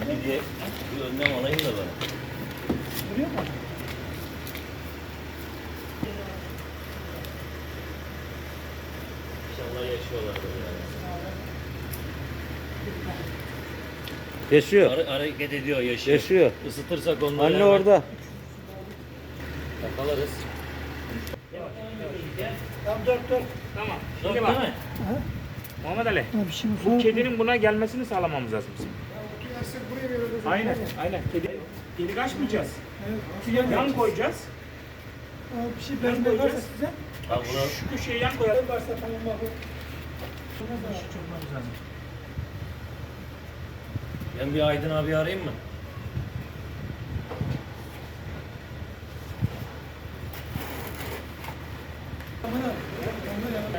Bir, de, bir önlem alayım da ben. Duruyor mu? İnşallah yaşıyorlardır yani. Yaşıyor. Hare- hareket ediyor, yaşıyor. Yaşıyor. Isıtırsak onları Anne hemen orada. Yakalarız. Tamam dört dört. Tamam. Şimdi değil bak. mi? Muhammed Ali. Abi şimdi Bu kedinin buna gelmesini sağlamamız lazım bizim. Aynen, aynen. Kedi, delik açmayacağız. Yan koyacağız. Bir şey ben varsa koyacağız. size. Ha bunu Şu köşeye yan koyalım. Varsa tamam bak. Lazım. ben bir Aydın abi arayayım mı? Aman abi.